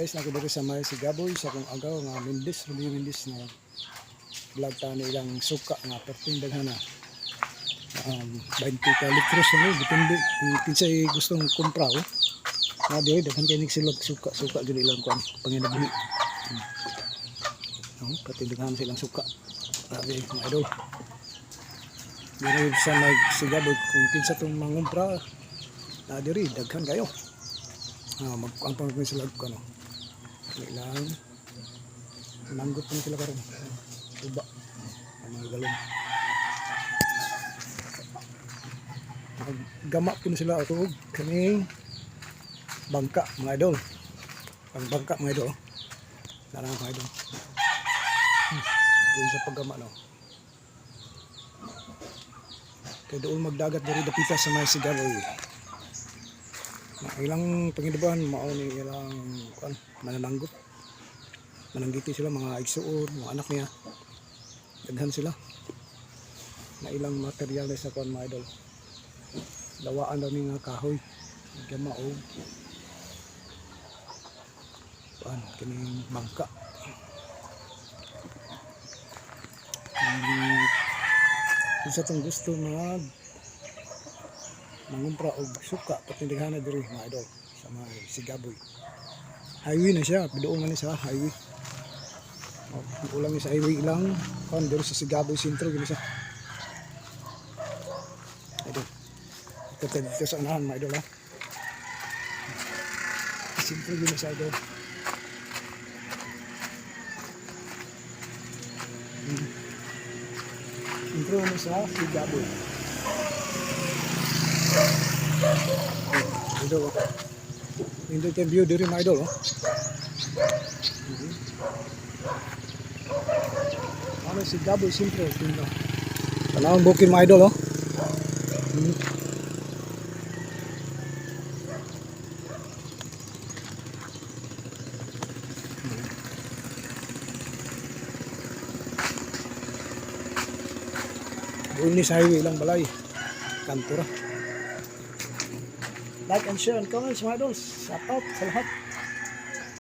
Guys, nako diri sa may Sigaboy sa kung agaw nga Julio Mendes na vlog ta ni ilang suka nga perting daghana. Um, 20 ka litros na ni, depende kung kinsay gustong kumpra oh. Na diri daghan kay nig silog suka, suka gyud ilang kuan panginabuhi. Hmm. Oh, katindahan silang suka. Grabe, mga idol. Diri sa may Sigaboy kung kinsa tong mangumpra na diri daghan kayo. Ah, mag ang pangapin sila ko ano. Ilang nanggot na sila karon. Uba. Ang mga galon. Gama po sila ako kaning bangka mga idol. Pang bangka mga idol. Darang mga idol. Doon sa paggama no. Kaya doon magdagat diri dapita sa may sigaroy. Na ilang pangidabahan mao ni ilang kuan manananggot. Mananggiti sila mga igsuon, mga anak niya. Daghan sila. Na ilang material na sa kuan mga idol. Dawaan daw ni nga kahoy. Kaya mao. Kuan kining bangka. Hmm, kung sa tong gusto mag mangumpra og suka patindighan na diri mga idol sa mga Sigaboy. Highway na siya, doon man ni sa highway. Oh, ulang sa highway lang, kan diri sa Sigaboy sentro gini siya. Idol. Ito tayo dito sa unahan mga idol ha. Sentro gini siya idol. Hmm. Sentro na sa Sigaboy. Idol. Indot yung view diri mga idol. Oh. Ano si Gaboy Sintro. Tingnan. Tanawang bukid mga idol. Oh. Ni sa highway lang balay. Kantura. Like and share and comments mga idols. Shout out sa lahat.